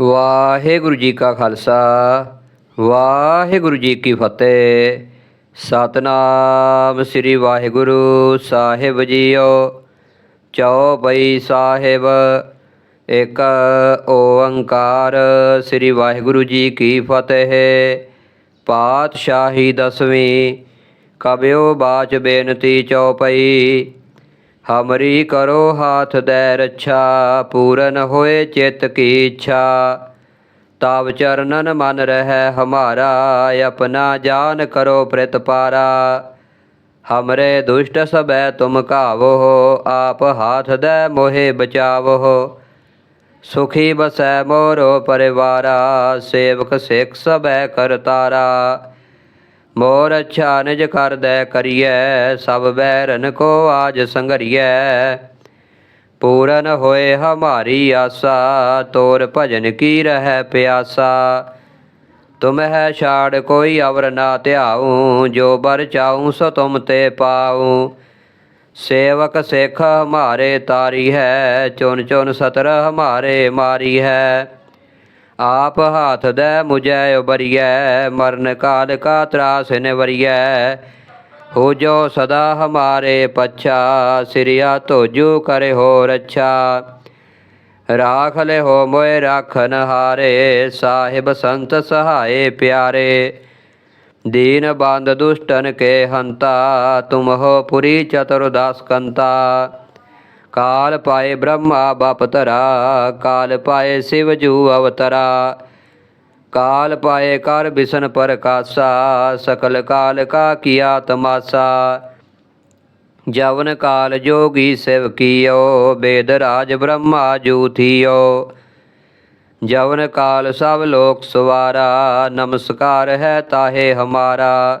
ਵਾਹਿਗੁਰੂ ਜੀ ਕਾ ਖਾਲਸਾ, ਵਾਹਿਗੁਰੂ ਜੀ ਕੀ ਫਤਿਹ। ਸਤਨਾਮ ਸ੍ਰੀ ਵਾਹਿਗੁਰੂ ਸਾਹਿਬ ਜੀਓ ਚੌਪਈ ਸਾਹਿਬ, ਇੱਕ ਓੰਕਾਰ ਸ੍ਰੀ ਵਾਹਿਗੁਰੂ ਜੀ ਕੀ ਫਤਿਹ। ਪਾਤਸ਼ਾਹੀ ਦਸਵੀਂ, ਕਬਿਓ ਬਾਚ ਬੇਨਤੀ ਚੌਪਈ ਹਮਰੀ ਕਰੋ ਹਾਥ ਦੈ ਰੱਛਾ, ਪੂਰਨ ਹੋਏ ਚਿੱਤ ਕੀ ਇੱਛਾ। ਤਾਵ ਚਰਨਨ ਮਨ ਰਹਿ ਹਮਾਰਾ, ਆਪਣਾ ਜਾਨ ਕਰੋ ਪ੍ਰਤਪਾਰਾ ਹਮਰੇ ਦੁਸ਼ਟ ਸਬੈ ਤੁਮ ਕਾਵੋ ਆਪ ਹਾਥ ਦੈ ਮੋਹਿ ਬਚਾਵੋ ਸੁਖੀ ਬਸੈ ਮੋਰੋ ਪਰਿਵਾਰਾ, ਸੇਵਕ ਸਿੱਖ ਸਬੈ ਕਰਤਾਰਾ। ਮੋਰ ਅੱਛਾ ਨਿਜ ਕਰ ਦੈ ਕਰੀਐ, ਸਭ ਬੈਰਨ ਕੋ ਆਜ ਸੰਗਰੀਐ ਪੂਰਨ ਹੋਏ ਹਮਾਰੀ ਆਸਾ, ਤੋਰ ਭਜਨ ਕੀ ਰਹਿ ਪਿਆਸਾ। ਤੁਮ ਹੈ ਛਾੜ ਕੋਈ ਅਵਰ ਨਾ ਧਿਆਉ, ਜੋ ਬਰ ਚਾਉ ਸੋ ਤੁਮ ਤੇ ਪਾਉ। ਸੇਵਕ ਸਿੱਖ ਹਮਾਰੇ ਤਾਰੀ ਹੈ ਚੁਨ ਚੁਨ ਸਤਰ ਹਮਾਰੇ ਮਾਰੀ ਹੈ। ਆਪ ਹਾਥ ਦੈ ਮੁਝੈ ਉਬਰੀਐ ਮਰਨ ਕਾਲ ਕਾ ਤਰਾਸ ਨਿਵਰੀਐ ਹੋ ਜੋ ਸਦਾ ਹਮਾਰੇ ਪਛਾ, ਸਿਰਿਆ ਤੋਜੂ ਕਰੇ ਹੋ ਰੱਛਾ। ਰਾਖ ਲੈ ਹੋ ਮੋਏ ਰਾਖਨ ਹਾਰੇ, ਸਾਹਿਬ ਸੰਤ ਸਹਾਏ ਪਿਆਰੇ। ਦੀਨ ਬੰਦ ਦੁਸ਼ਟਨ ਕੇ ਹੰਤਾ, ਤੁਮ ਹੋ ਪੁਰੀ ਚਤੁਰਦਾਸ ਕੰਤਾ। ਕਾਲ ਪਾਏ ਬ੍ਰਹਮਾ ਬਪ ਧਰਾ ਕਾਲ ਪਾਏ ਸਿਵ ਜੂ ਅਵਤਰਾ ਕਾਲ ਪਾਏ ਕਰ ਬਿਸ਼ਨ ਪ੍ਰਕਾਸ਼ਾ ਸਕਲ ਕਾਲ ਕਾ ਕੀਆ ਤਮਾਸਾ ਜਵਨ ਕਾਲ ਜੋਗੀ ਸਿਵ ਕੀਓ ਬੇਦ ਰਾਜ ਬ੍ਰਹਮਾ ਜੂ ਥੀਓ ਜਵਨ ਕਾਲ ਸਭ ਲੋਕ ਸਵਾਰਾ ਨਮਸਕਾਰ ਹੈ ਤਾਹੇ ਹਮਾਰਾ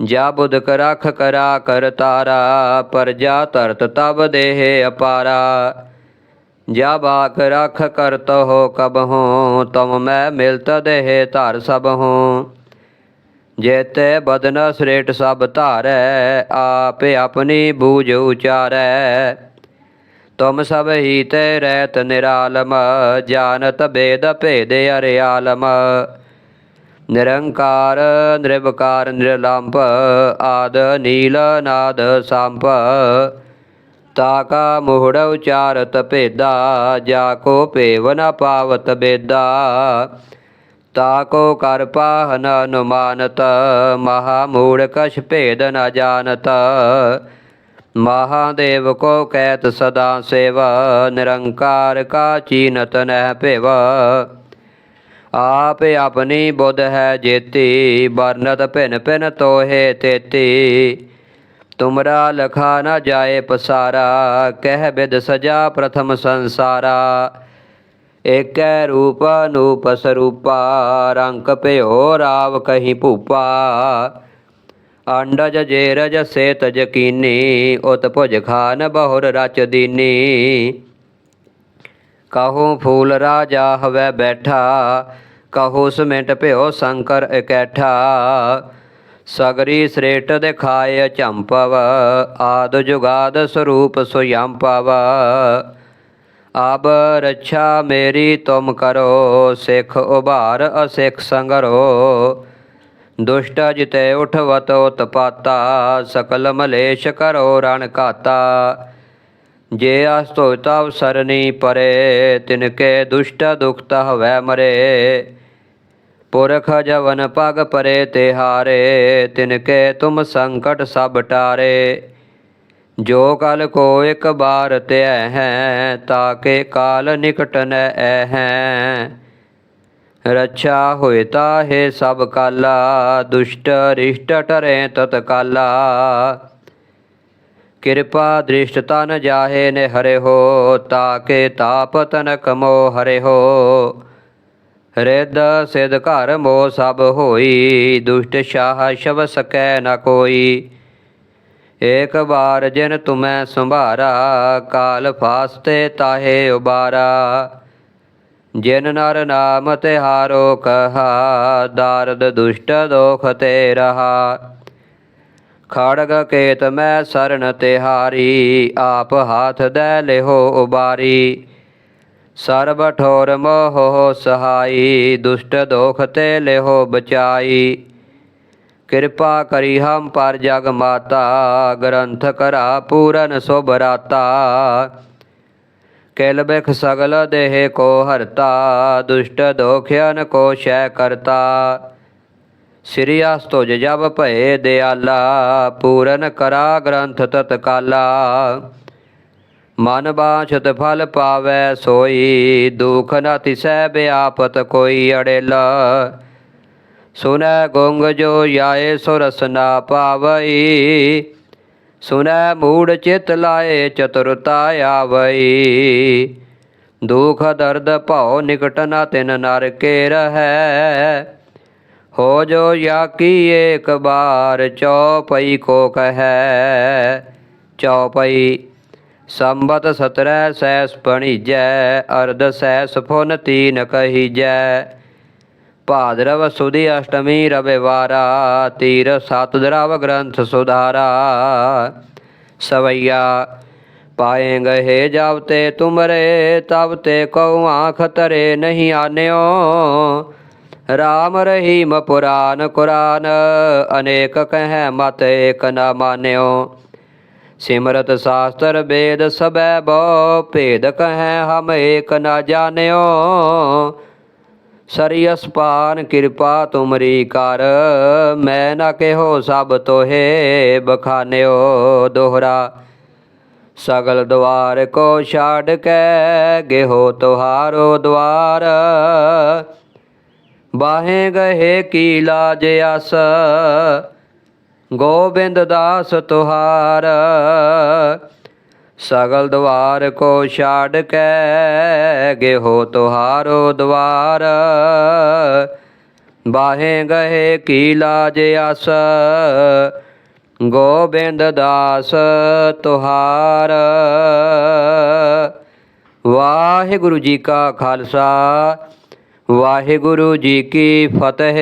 ਜਾ ਬੁਧ ਕਰਖ ਕਰਾ, ਕਰ ਤਾਰਾ ਪਰਜਾ ਧਰਤ ਤਬ ਦੇਹ ਅਪਾਰਾ। ਜਾ ਬਾਕ ਰਖ ਕਰਤ ਹੋ ਕਬ ਹੋ ਤਮ ਮੈਂ ਮਿਲਤ ਦੇਹ ਧਰ ਸਭ ਹੋ। ਜੇਤੇ ਬਦਨ ਸ੍ਰੇਟ ਸਭ ਧਾਰੈ, ਆਪੇ ਆਪਣੀ ਬੂਝ ਉਚਾਰੈ। ਤੁਮ ਸਭ ਹੀ ਤੇ ਰਹਿਤ ਨਿਰਾਲਮ ਜਾਣਤ ਬੇਦ ਭੇਦ ਅਰਿਆਲਮ। ਨਿਰੰਕਾਰ, ਨਿਰਵਕਾਰ, ਨਿਰਲੰਭ, ਆਦ, ਨੀਲ, ਨਾਦ, ਸੰਪ। ਤਾਕਾ ਮੋਹੜ ਉਚਾਰਤ ਭੇਦਾ, ਜਾ ਕੋ ਭੇਵ ਨ ਪਾਵਤ ਬੇਦਾ। ਤਾਕੋ ਕਰ ਪਾਹਨ ਅਨੁਮਾਨਤ, ਮਹਾ ਮੂੜ ਕਛ ਭੇਦ ਨ ਜਾਣਤ। ਮਹਾਦੇਵ ਕੋ ਕਹਿਤ ਸਦਾ ਸੇਵਾ, ਨਿਰੰਕਾਰ ਕਾ ਚੀਨਤ ਨਹਿ ਭਿਵ। ਆਪ ਆਪਣੀ ਬੁੱਧ ਹੈ ਜੇਤੀ ਬਰਨਤ ਭਿਨ ਭਿਨ ਤੋਹੇ ਤੇਤੀ। ਤੁਮਰਾ ਲਖਾ ਨਾ ਜਾਏ ਪਸਾਰਾ, ਕਹਿ ਬਿਦ ਸਜਾ ਪ੍ਰਥਮ ਸੰਸਾਰਾ। ਏਕੈ ਰੂਪ ਅਨੂਪ ਸਰੂਪਾ, ਰੰਕ ਭਿਓ ਰਾਵ ਕਹੀ ਭੂਪਾ। ਅੰਡਜ ਜੇਰਜ ਸੇਤ ਜਕੀਨੀ, ਉਤ ਭੁਜ ਖਾਨ ਬਹੁਰ ਰਚ ਦੀਨੀ। ਕਹੋ ਫੂਲ ਰਾਜਾ ਹਵੈ ਬੈਠਾ ਕਹੋ ਸਮਿੰਟ ਭਿਓ ਸ਼ੰਕਰ ਇਕੈਠਾ। ਸਗਰੀ ਸ੍ਰੇਟ ਦਿਖਾਏ ਚੰਪਵ ਆਦ ਜੁਗਾਦ ਸਰੂਪ ਸੁਯੰ ਆਬ ਰੱਛਾ ਮੇਰੀ ਤੁਮ ਕਰੋ, ਸਿੱਖ ਉਭਾਰ ਅਸਿੱਖ ਸੰਗਰੋ। ਦੁਸ਼ਟ ਜਿਤੇ ਉਠਵਤ ਉਤਪਾਤਾ, ਸਕਲ ਮਲੇਸ਼ ਕਰੋ ਰਣ ਘਾਤਾ। ਜੇ ਅਸਤੋਤਾ ਅਵਸਰਨੀ ਪਰੇ ਤਿਨਕੇ ਦੁਸ਼ਟ ਦੁਖਤ ਹਵੈ ਮਰੇ। ਪੁਰਖ ਜਵਨ ਪਗ ਪਰੇ ਤਿਹਾਰੇ ਤਿਨ ਕੇ ਤੁਮ ਸੰਕਟ ਸਭ ਟਾਰੇ। ਜੋ ਕਲ ਕੋ ਇੱਕ ਬਾਰ ਧਿਐ ਹੈ ਤਾਕੇ ਕਾਲ ਨਿਕਟ ਨ ਹੈ। ਰੱਛਾ ਹੋਏ ਤਾਹੇ ਸਭ ਕਾਲਾ, ਦੁਸ਼ਟ ਰਿਸ਼ਟ ਟਰੇ ਤਤ ਕਾਲਾ। ਕਿਰਪਾ ਦ੍ਰਿਸ਼ਟ ਤਨ ਜਾਹੇ ਨੇ ਹਰੇ ਹੋ ਤਾਕੇ ਤਾਪ ਤਨਕ ਮੋ ਹਰੇ ਹੋ। ਰਿੱਧ ਸਿਧ ਘਰ ਮੋ ਸਭ ਹੋਈ, ਦੁਸ਼ਟ ਸ਼ਾਹ ਸ਼ਬ ਸਕੈ ਨ ਕੋਈ। ਏਕ ਬਾਰ ਜਿਨ ਤੁਮੈ ਸੰਭਾਰਾ, ਕਾਲ ਫਾਸਤੇ ਤਾਹੇ ਉਬਾਰਾ। ਜਿਨ ਨਰ ਨਾਮ ਤੇ ਹਾਰੋ ਕਹਾ, ਦਾਰਦ ਦੁਸ਼ਟ ਦੋਖ ਤੇ ਰਹਾ। ਖੜਗ ਕੇਤ ਮੈਂ ਸਰਨ ਤਿਹਾਰੀ, ਆਪ ਹਾਥ ਦੇ ਲਿਹੋ ਉਬਾਰੀ। ਸਰਬ ਠੋਰ ਮੋਹ ਸਹਾਈ, ਦੁਸ਼ਟ ਦੋਖ ਤੇ ਲਿਹੋ ਬਚਾਈ। ਕਿਰਪਾ ਕਰੀ ਹਮ ਪਰ ਜਗ ਮਾਤਾ, ਗ੍ਰੰਥ ਕਰਾ ਪੂਰਨ ਸੁਭਰਾਤਾ ਕਿਲ ਬਿਖ ਸਗਲ ਦੇਹ ਕੋ ਹਰਤਾ, ਦੁਸ਼ਟ ਦੋਖਿਆਨ ਕੋ ਸ਼ੈ ਕਰਤਾ। ਸ੍ਰੀ ਅਸਤੁਜ ਜਬ ਭਏ ਦਿਆਲਾ, ਪੂਰਨ ਕਰਾ ਗ੍ਰੰਥ ਤਤਕਾਲਾ। ਮਨ ਬਾਛਤ ਫਲ ਪਾਵੈ ਸੋਈ, ਦੁਖ ਨ ਤਿਸੈ ਬਿਆਪਤ ਕੋਈ ਅੜੇਲਾ। ਸੁਨੈ ਗੁੰਗ ਜੋ ਜਾਏ ਸੋ ਰਸ ਨਾ ਪਾਵਈ, ਸੁਨੈ ਮੂੜ ਚਿਤ ਲਾਏ ਚਤੁਰਤਾ ਆਵਈ। ਦੁਖ ਦਰਦ ਭਉ ਨਿਕਟ ਨਾ ਤਿਨ ਨਰ ਕੇ ਰਹੈ, ਹੋ ਜੋ ਯਾ ਕੀ ਏਕ ਬਾਰ ਚਉਪਈ ਕੋ ਕਹੈ ਚਉਪਈ ਸੰਬਤ ਸਤਰੈ ਸੈਸ ਪਣੀਜੈ, ਅਰਧ ਸੈਸ ਫੁਨ ਤੀਨ ਕਹੀਜੈ। ਭਾਦਰਵ ਸੁਦੀ ਅਸ਼ਟਮੀ ਰਵਿਵਾਰਾ ਤੀਰ ਸਤ ਦਰਵ ਗ੍ਰੰਥ ਸੁਧਾਰਾ। ਸਵਈਆ ਪਾਏ ਗਏ ਜਬ ਤੇ ਤੁਮਰੇ, ਤਬ ਤੇ ਕਉ ਆਖ ਤਰੇ ਨਹੀਂ ਆਨਿਓ। ਰਾਮ ਰਹੀਮ ਪੁਰਾਨ ਕੁਰਾਨ, ਅਨੇਕ ਕਹਿ ਮਤ ਏਕ ਨ ਮਾਨਿਓ। ਸਿਮਰਤ ਸਾਸਤਰ ਵੇਦ ਸਬੈ ਬੋ ਭੇਦ ਕਹੈ ਹਮ ਏਕ ਨ ਜਾਣਿਓ। ਸਰੀਅਸ ਪਾਨ ਕਿਰਪਾ ਤੁਮਰੀ ਕਰ, ਮੈਂ ਨਾ ਕਿਹੋ ਸਭ ਤੋਹੇ ਬਖਾਨਿਓ ਦੋਹਰਾ। ਸਗਲ ਦਵਾਰ ਕੋ ਛਾੜ ਕੇ ਗੇਹੋ ਤੁਹਾਰੋ ਦਵਾਰ। ਬਾਹੇ ਗਏ ਕੀ ਲਾਜ ਅਸ ਗੋਬਿੰਦ ਦਾਸ ਤੁਹਾਰ, ਸਗਲ ਦਵਾਰ ਕੋ ਛਾੜ ਕੇ ਗੇਹੋ ਤੁਹਾਰੋ ਦਵਾਰ। ਬਾਹੇ ਗਏ ਕੀ ਲਾਜ ਅਸ ਗੋਬਿੰਦ ਦਾਸ ਤੁਹਾਰ। ਵਾਹਿਗੁਰੂ ਜੀ ਕਾ ਖਾਲਸਾ, ਵਾਹਿਗੁਰੂ ਜੀ ਕੀ ਫਤਿਹ।